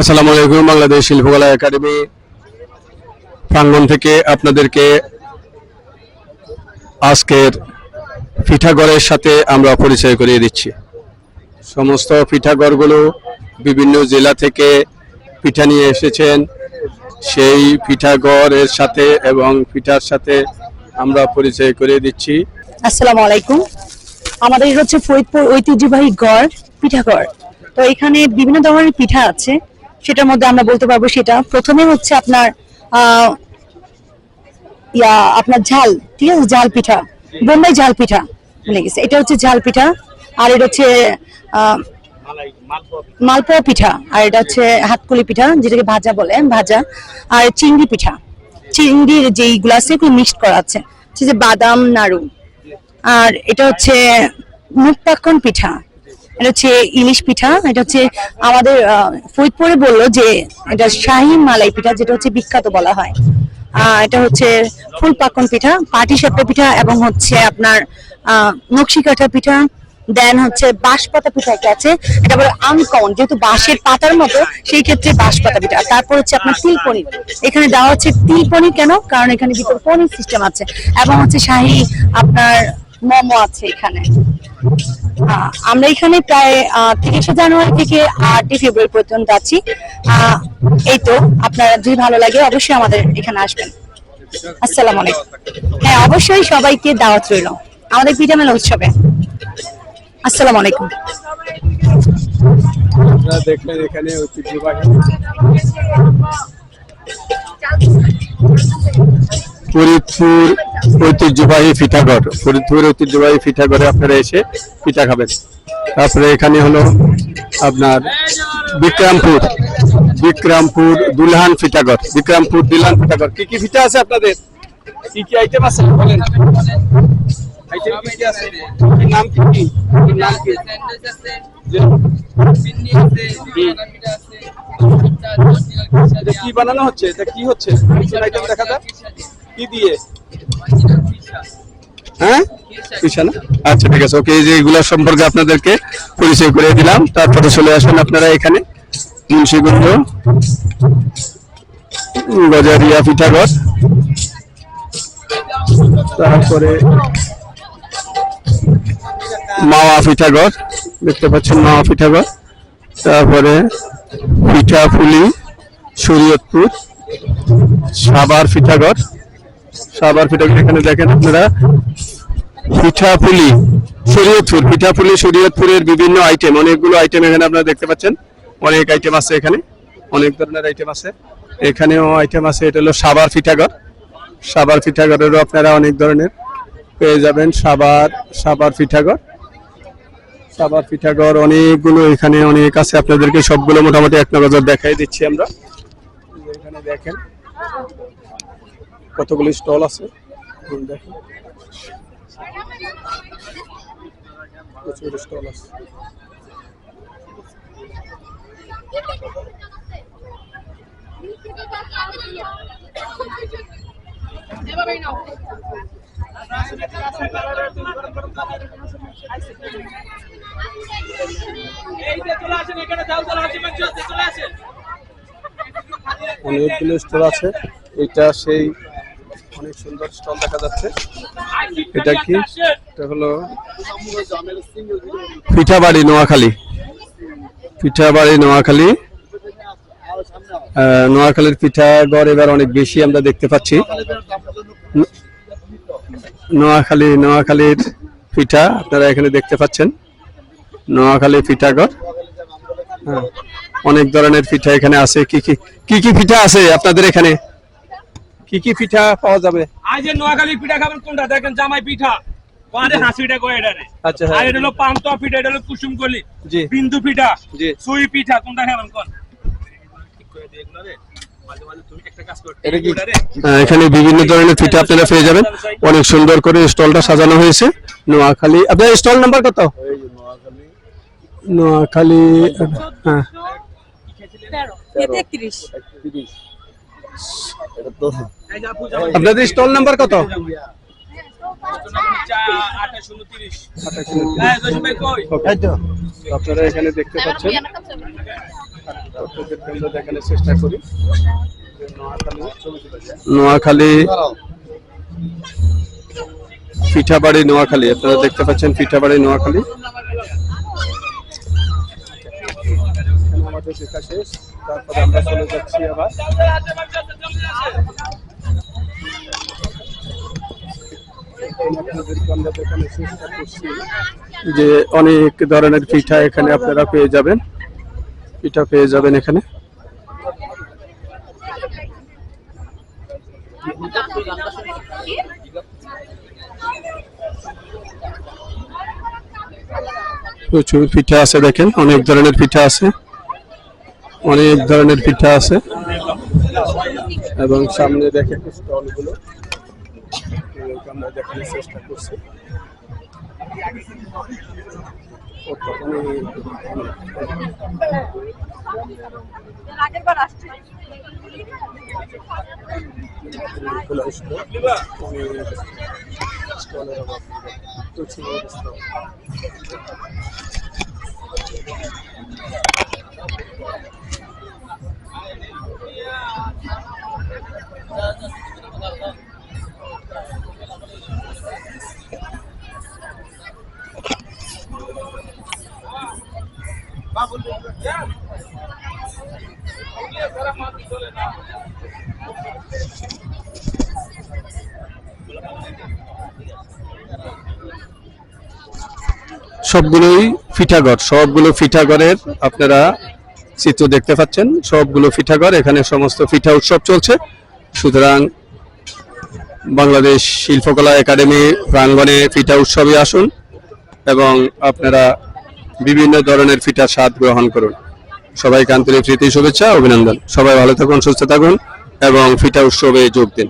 আসসালামু আলাইকুম, বাংলাদেশ শিল্পকলা একাডেমি প্রাঙ্গণ থেকে আপনাদেরকে আজকের পিঠাগড়ের সাথে আমরা পরিচয় করিয়ে দিচ্ছি। সমস্ত পিঠাগড়গুলো বিভিন্ন জেলা থেকে পিঠা নিয়ে এসেছেন। সেই পিঠাগড়ের সাথে এবং পিঠার সাথে আমরা পরিচয় করিয়ে দিচ্ছি। আসসালামু আলাইকুম। আমাদের হচ্ছে ফরিদপুর ঐতিহ্যবাহী গড় পিঠাগড় তো এখানে বিভিন্ন ধরনের পিঠা আছে। সেটার মধ্যে আমরা বলতে পারব সেটা। প্রথমে হচ্ছে আপনার ইয়া, আপনার ঝাল, ঠিক আছে? ঝাল পিঠা। বোম্বাই ঝাল পিঠা ভুলে গেছে। এটা হচ্ছে ঝাল পিঠা। আর এটা হচ্ছে মালপোয়া পিঠা। আর এটা হচ্ছে হাতকুলি পিঠা, যেটাকে ভাজা বলে, ভাজা। আর চিংড়ি পিঠা। চিংড়ির যেইগুলো আছে মিক্সড করা আছে। যে বাদাম, নাড়ু। আর এটা হচ্ছে মুখ পাক্ষণ পিঠা। এটা হচ্ছে ইলিশ পিঠা। এটা হচ্ছে আমাদের ফরিদপুরে বলল যে এটা শাহী মালাই পিঠা যেটা হচ্ছে বিখ্যাত বলা হয়। আহ, এটা হচ্ছে ফুল পাকন পিঠা পাটি সাপটা পিঠা এবং হচ্ছে আপনার নকশি কাঠা পিঠা। দেন হচ্ছে বাঁশ পাতা পিঠা একটা আছে এটা বলে আনকমন যেহেতু বাঁশের পাতার মতো সেই ক্ষেত্রে বাঁশ পাতা পিঠা তারপর হচ্ছে আপনার তিল পনির। এখানে দেওয়া হচ্ছে তিল পনির কেন? কারণ এখানে ভিতরে পনির সিস্টেম আছে। এবং হচ্ছে শাহী আপনার মোমো আছে এখানে। আমরা এখানে প্রায় তিরিশে জানুয়ারি থেকে আটই ফেব্রুয়ারি পর্যন্ত আছি। এই তো, আপনার যদি ভালো লাগে অবশ্যই আমাদের এখানে আসবেন। আসসালাম আলাইকুম। হ্যাঁ অবশ্যই সবাইকে দাওয়াত রইল, আমাদের মেলা উৎসবে। আসসালাম আলাইকুম। এখানে ফরিদপুর ঐতিহ্যবাহী পিঠাগড় ফরিদপুর ঐতিহ্যবাহী পিঠাগড়ে আপনারা এসে পিঠা খাবেন। তারপরে এখানে হলো আপনার বিক্রমপুর। বিক্রমপুর দুলহান পিঠাগড় বিক্রমপুর দুলহান পিঠাগড় কি কি পিঠা আছে আপনাদের? কি কি আইটেম আছে? বলেন। কি বানানো হচ্ছে? এটা কি হচ্ছে? দেখা যায় কি দিয়ে? হ্যাঁ? আচ্ছা ঠিক আছে। ওকে এই যে এগুলা সম্পর্কে আপনাদেরকে পরিচয় করে দিলাম। তারপরে চলে আসুন আপনারা এখানে। মুন্সিগঞ্জ গজারিয়া পিঠাগড়। তারপরে মাওয়া পিঠাগড় দেখতে পাচ্ছেন মাওয়া পিঠাগড়। তারপরে পিঠাপুলি শরীয়তপুর সাবার পিঠাগড়। সাবার পিঠাগড় এখানে দেখেন আপনারা। পিঠাপুলি, শরীয়তপুর, পিঠাপুলি শরীয়তপুরের বিভিন্ন আইটেম অনেকগুলো আইটেম এখানে আপনারা দেখতে পাচ্ছেন। অনেক আইটেম আছে এখানে, অনেক ধরনের আইটেম আছে। এখানেও আইটেম আছে, এটা হলো সাবার পিঠাগড় সাবার পিঠাগড়েরও আপনারা অনেক ধরনের পেয়ে যাবেন সাবার সাবার পিঠাগড় সাবার পিঠাগড় অনেকগুলো এখানে অনেক আছে, আপনাদেরকে সবগুলো মোটামুটি এক নজর দেখাই দিচ্ছি আমরা। এখানে দেখেন কতগুলো স্টল আছে? প্রচুর স্টল আছে। অনেকগুলো স্টল আছে। এটা সেই অনেক সুন্দর স্টল দেখা যাচ্ছে। এটা কি? এটা হলো পিঠাবাড়ি নোয়াখালী। পিঠাবাড়ি নোয়াখালী। নোয়াখালীর পিঠা গড় এবার অনেক বেশি আমরা দেখতে পাচ্ছি। নোয়াখালী, নোয়াখালীর পিঠা আপনারা এখানে দেখতে পাচ্ছেন। নোয়াখালী পিঠাগড় হ্যাঁ অনেক ধরনের পিঠা এখানে আছে। কি কি কি কি পিঠা আছে আপনাদের এখানে? কি কি পিঠা পাওয়া যাবে? আজ এই নোয়াখালী পিঠা খাবেন কোনটা? দেখেন জামাই পিঠা। ওয়ারে হাসিটা কয় এটা আচ্ছা, হ্যাঁ। আর এটা হলো পান্তুয়া পিঠা এটা হলো কুসুম কলি। জি। বিন্দু পিঠা জি। সুই পিঠা কোনটা খাবেন কোন? এখানে বিভিন্ন ধরনের পিঠা আপনারা পেয়ে যাবেন। অনেক সুন্দর করে স্টলটা সাজানো হয়েছে। নোয়াখালী আপনার স্টল নাম্বার কত? নোয়াখালী হ্যাঁ। আপনাদের স্টল নাম্বার কত? আপনারা এখানে দেখতে পাচ্ছেন। দেখানোর চেষ্টা করি। নোয়াখালী পিঠাবাড়ি নোয়াখালী। আপনারা দেখতে পাচ্ছেন পিঠাবাড়ি নোয়াখালী। আমাদের দেখা শেষ। তারপরে আমরা চলে যাচ্ছি আবার এখানে আপনাদেরকে আমরা দেখানোর চেষ্টা করছি যে অনেক ধরনের পিঠা এখানে আপনারা পেয়ে যাবেন। পিঠা পেয়ে যাবেন এখানে। প্রচুর পিঠা আছে দেখেন, অনেক ধরনের পিঠা আছে। অনেক ধরনের পিঠা আছে। এবং সামনে দেখেন স্টলগুলো এগুলোকে আমরা দেখানোর চেষ্টা করছি। প্রচুর সবগুলোই ফিঠাঘর সবগুলো ফিঠাঘরের আপনারা চিত্র দেখতে পাচ্ছেন। সবগুলো ফিঠাঘর এখানে সমস্ত ফিঠা উৎসব চলছে। সুতরাং বাংলাদেশ শিল্পকলা একাডেমি প্রাঙ্গণে ফিঠা উৎসবে আসুন এবং আপনারা বিভিন্ন ধরনের ফিটার স্বাদ গ্রহণ করুন। সবাইকে আন্তরিক প্রীতি, শুভেচ্ছা, অভিনন্দন। সবাই ভালো থাকুন, সুস্থ থাকুন এবং ফিটা উৎসবে যোগ দিন।